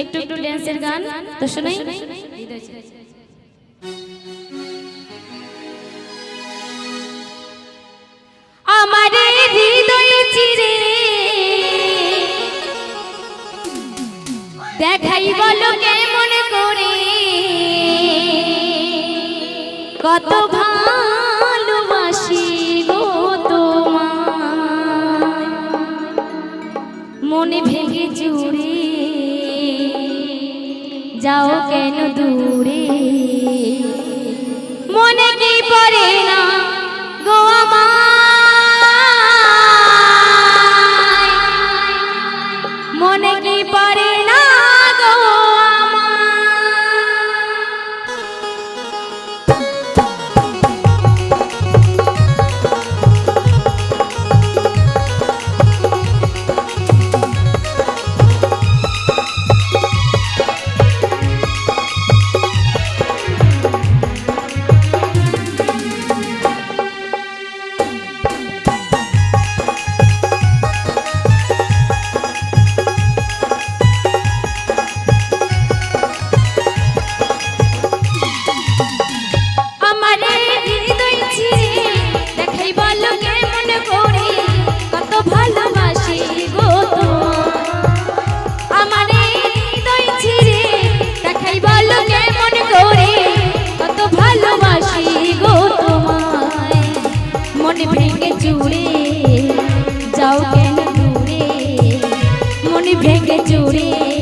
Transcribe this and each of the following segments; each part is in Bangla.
একটু একটু ড্যান্সের গান তো শোনাই। আমার হৃদয় চিরে দেখাই বলো কেমন করে? কত যাও কেন দূরে? মনে কি পড়ে না? যাও কেন দূরে মনে ভেঙে চুরে।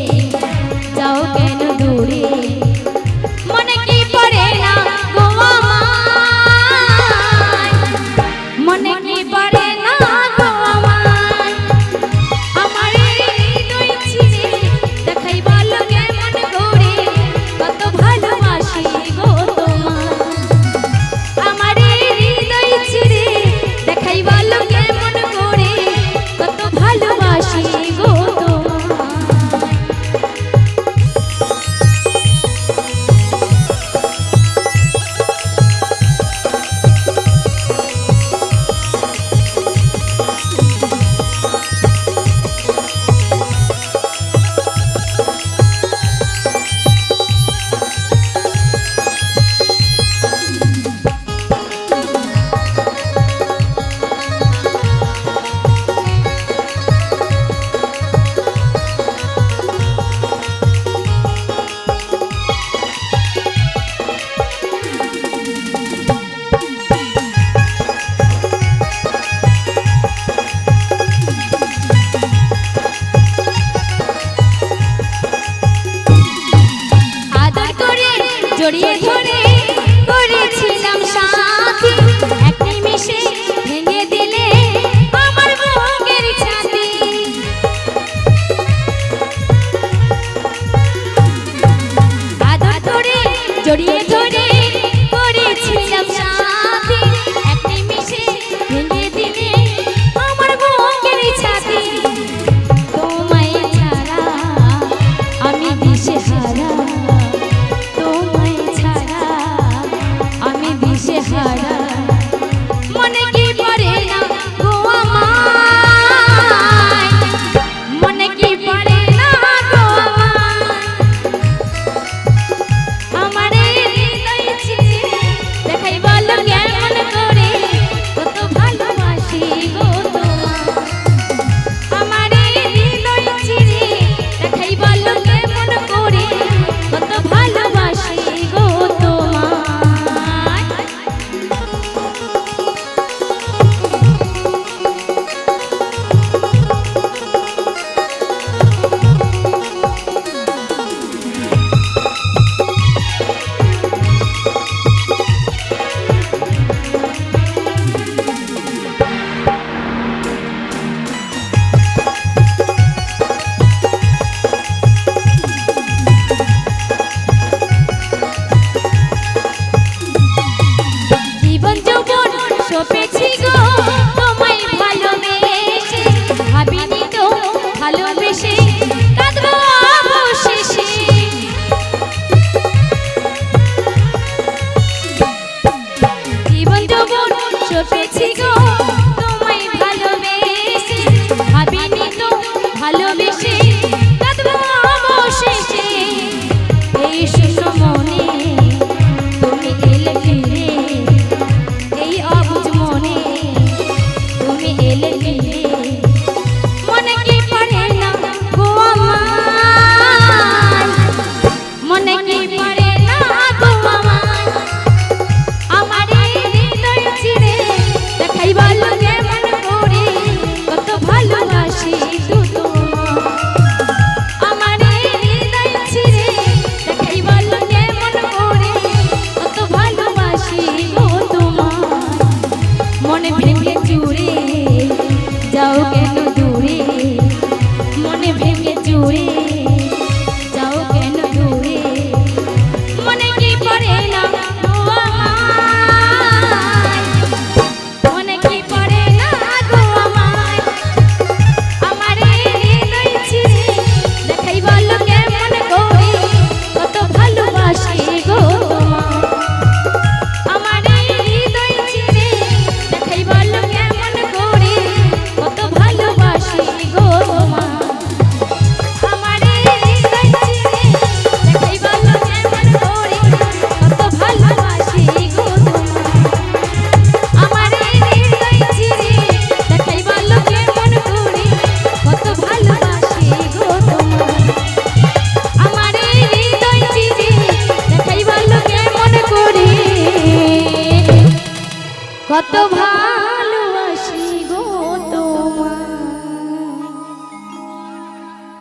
চপেছি গো তোমায় ভালোবেসে। ভাবিনি তো ভালোবেসে কাঁদবো অবশেষে। জীবন যৌবন চপেছি গো কেন দূরে মনে ভেঙে চুড়ে কত ভাই